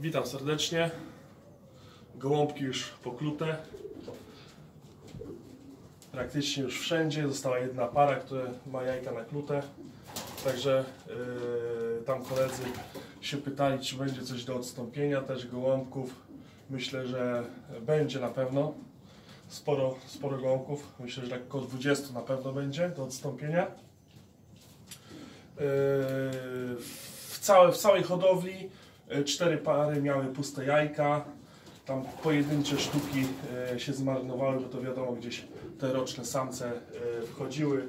Witam serdecznie. Gołąbki już poklute. Praktycznie już wszędzie. Została jedna para, która ma jajka naklute. Także yy, tam koledzy się pytali, czy będzie coś do odstąpienia też gołąbków. Myślę, że będzie na pewno. Sporo, sporo gołąbków. Myślę, że tak około 20 na pewno będzie do odstąpienia. Yy, w, całe, w całej hodowli cztery pary miały puste jajka. Tam pojedyncze sztuki e, się zmarnowały, bo to wiadomo, gdzieś te roczne samce e, wchodziły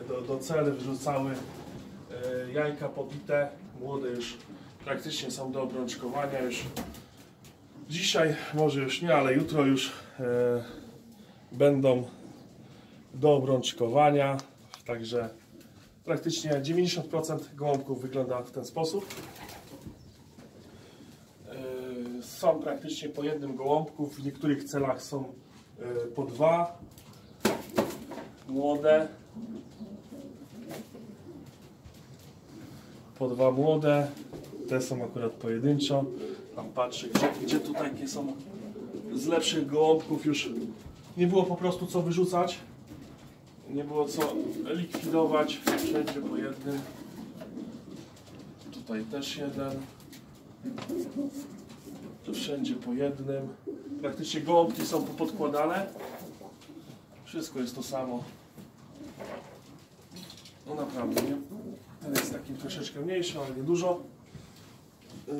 e, do, do celi, wyrzucały e, jajka pobite. Młode już praktycznie są do obrączkowania. Już dzisiaj, może już nie, ale jutro już e, będą do obrączkowania. Także praktycznie 90% gołąbków wygląda w ten sposób. Są praktycznie po jednym gołąbku, w niektórych celach są yy, po dwa. Młode. Po dwa młode. Te są akurat pojedynczo. Tam patrzę, gdzie, gdzie tu takie są z lepszych gołąbków już nie było po prostu co wyrzucać. Nie było co likwidować. Wszędzie po jednym. Tutaj też jeden. Tu wszędzie po jednym. Praktycznie gołąbki są popodkładane. Wszystko jest to samo. No naprawdę, nie? Ten jest taki troszeczkę mniejszy, ale nie dużo. Yy,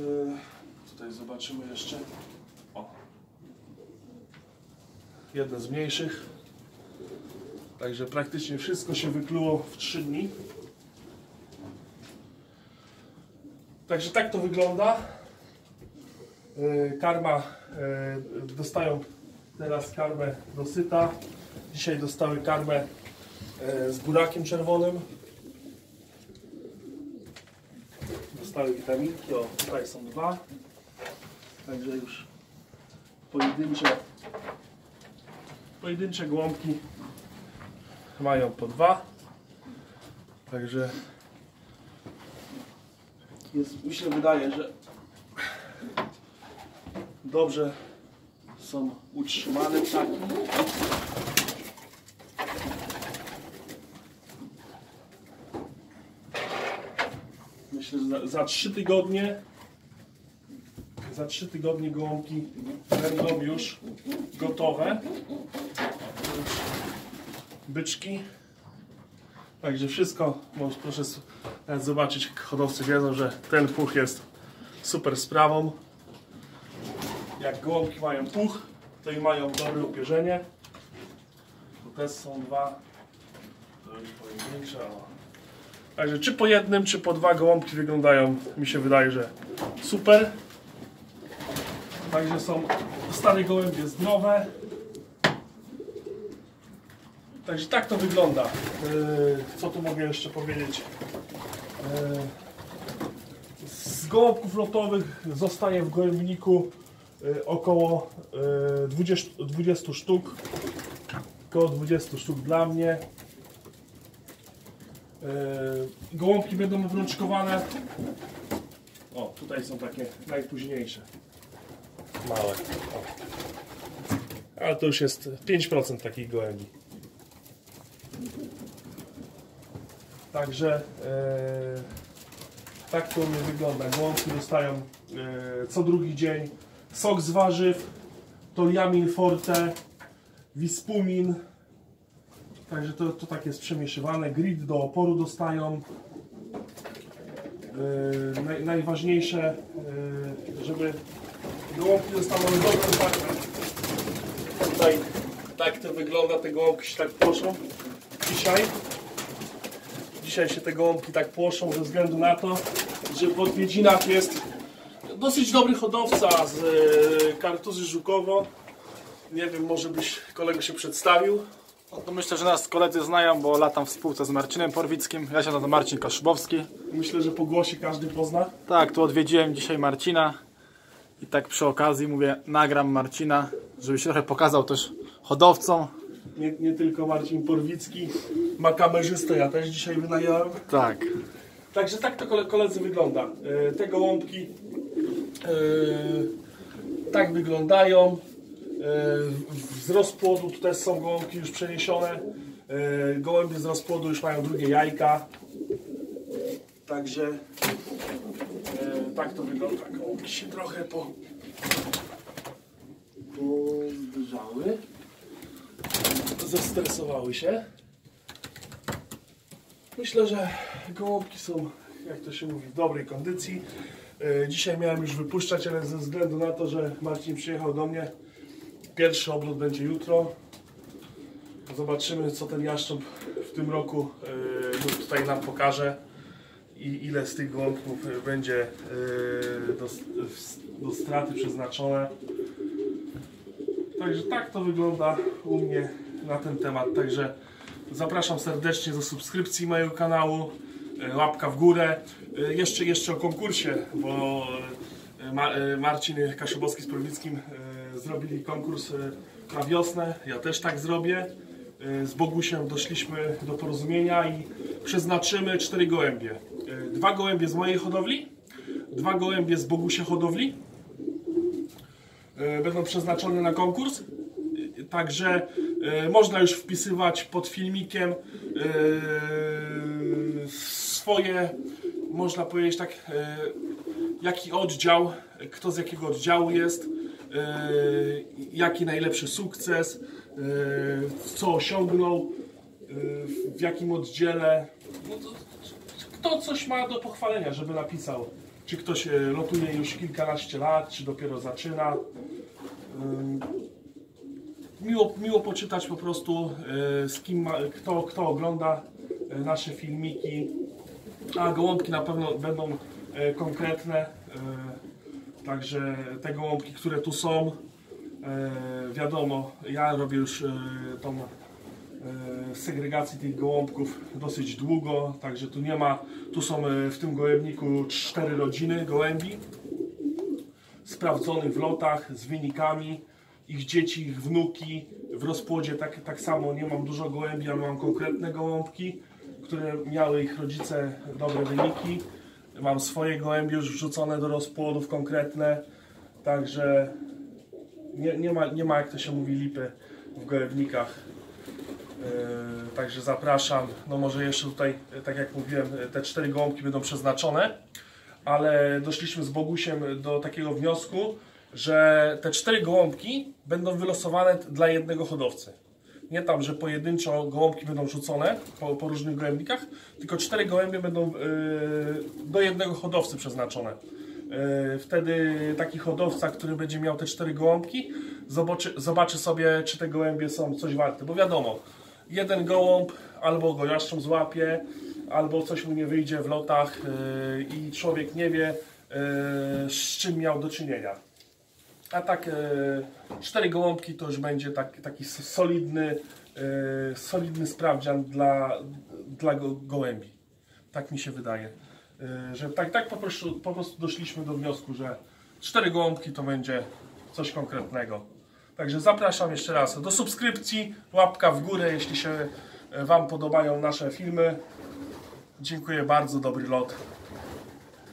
tutaj zobaczymy jeszcze. O. Jeden z mniejszych. Także praktycznie wszystko się wykluło w 3 dni. Także tak to wygląda. Yy, Karma yy, dostają teraz karmę dosyta. Dzisiaj dostały karmę yy, z burakiem czerwonym. Dostały witaminki. O, tutaj są dwa. Także już pojedyncze pojedyncze gołąbki mają po dwa. Także jest, mi się wydaje, że dobrze są utrzymane ptaki. Myślę, że za, za 3 tygodnie za 3 tygodnie gołąbki będą już gotowe. Byczki. Także wszystko, proszę zobaczyć, hodowcy wiedzą, że ten puch jest super sprawą. Jak gołąbki mają puch, to i mają dobre upierzenie. Tu też są dwa. To już pojedyncze. Także czy po jednym, czy po dwa gołąbki wyglądają, mi się wydaje, że super. Także są stare gołębie zdrowe. Także tak to wygląda. Yy, Co tu mogę jeszcze powiedzieć? Yy, Z gołąbków lotowych zostaje w gołębniku około yy, 20, 20 sztuk. Około 20 sztuk dla mnie. Yy, Gołąbki będą obrączkowane. O, tutaj są takie najpóźniejsze. Małe. O. Ale to już jest 5% takich gołębi. Także e, tak to u mnie wygląda. Gołąbki dostają e, co drugi dzień sok z warzyw, toliamin forte, wispumin. Także to, to tak jest przemieszywane. Grid do oporu dostają. E, naj, najważniejsze, e, żeby gołąbki dostały dobrą pakę. Tutaj tak to wygląda, te gołąbki się tak płoszą dzisiaj. Dzisiaj się te gołąbki tak płoszą ze względu na to, że w odwiedzinach jest dosyć dobry hodowca z e, kartuzy Żukowo. Nie wiem, może byś kolego się przedstawił. No to myślę, że nas koledzy znają, bo latam w spółce z Marcinem Porwickim. Ja się nazywam Marcin Kaszubowski. Myślę, że po głosie każdy pozna. Tak, tu odwiedziłem dzisiaj Marcina i tak przy okazji mówię, nagram Marcina, żeby się trochę pokazał też hodowcom. Nie, nie tylko Marcin Porwicki, ma kamerzystę, ja też dzisiaj wynająłem. Tak. Także tak to kole- koledzy wygląda. E, Te gołąbki tak wyglądają. Yy, z rozpłodu tutaj są gołąbki już przeniesione. Yy, gołębie z rozpłodu już mają drugie jajka. Także yy, tak to wygląda. Gołąbki się trochę po, pozbliżały. Zestresowały się. Myślę, że gołąbki są, jak to się mówi, w dobrej kondycji. E, Dzisiaj miałem już wypuszczać, ale ze względu na to, że Marcin przyjechał do mnie, pierwszy oblot będzie jutro. Zobaczymy, co ten jaszcząb w tym roku e, tutaj nam pokaże i ile z tych gołąbków będzie e, do, do straty przeznaczone. Także tak to wygląda u mnie na ten temat. Także zapraszam serdecznie do subskrypcji mojego kanału. E, Łapka w górę. E, Jeszcze, jeszcze o konkursie, bo e, Ma, Marcin Kaszubowski z Prowickim zrobili konkurs na wiosnę. Ja też tak zrobię. Z Bogusiem doszliśmy do porozumienia i przeznaczymy cztery gołębie. Dwa gołębie z mojej hodowli, dwa gołębie z Bogusia hodowli będą przeznaczone na konkurs. Także można już wpisywać pod filmikiem swoje, można powiedzieć tak, e, jaki oddział, kto z jakiego oddziału jest, e, jaki najlepszy sukces, e, co osiągnął, w jakim oddziale. No to, kto coś ma do pochwalenia, żeby napisał. Czy ktoś lotuje już kilkanaście lat, czy dopiero zaczyna. Miło, miło poczytać po prostu z kim ma, kto, kto ogląda nasze filmiki. A gołąbki na pewno będą e, konkretne. e, Także te gołąbki, które tu są, e, wiadomo, ja robię już e, tą e, segregacji tych gołąbków dosyć długo, także tu nie ma, tu są e, w tym gołębniku cztery rodziny gołębi sprawdzonych w lotach z wynikami, ich dzieci, ich wnuki w rozpłodzie tak, tak samo nie mam dużo gołębi, ale mam konkretne gołąbki, które miały ich rodzice dobre wyniki. Mam swoje gołębie już wrzucone do rozpłodów konkretne, także nie, nie, ma, nie ma jak to się mówi lipy w gołębnikach. Yy, Także zapraszam. No może jeszcze tutaj, tak jak mówiłem, te cztery gołąbki będą przeznaczone, ale doszliśmy z Bogusiem do takiego wniosku, że te cztery gołąbki będą wylosowane dla jednego hodowcy. Nie tam, że pojedynczo gołąbki będą rzucone po, po różnych gołębnikach, tylko cztery gołębie będą yy, do jednego hodowcy przeznaczone. Yy, Wtedy taki hodowca, który będzie miał te cztery gołąbki, zobaczy, zobaczy sobie, czy te gołębie są coś warte. Bo wiadomo, jeden gołąb albo go jaszcząb złapie, albo coś mu nie wyjdzie w lotach yy, i człowiek nie wie, z czym miał do czynienia. A tak e, cztery gołąbki to już będzie tak, taki solidny, e, solidny sprawdzian dla, dla go, gołębi. Tak mi się wydaje. E, że tak, tak po, prostu, po prostu doszliśmy do wniosku, że cztery gołąbki to będzie coś konkretnego. Także zapraszam jeszcze raz do subskrypcji, łapka w górę, jeśli się e, Wam podobają nasze filmy. Dziękuję bardzo, dobry lot.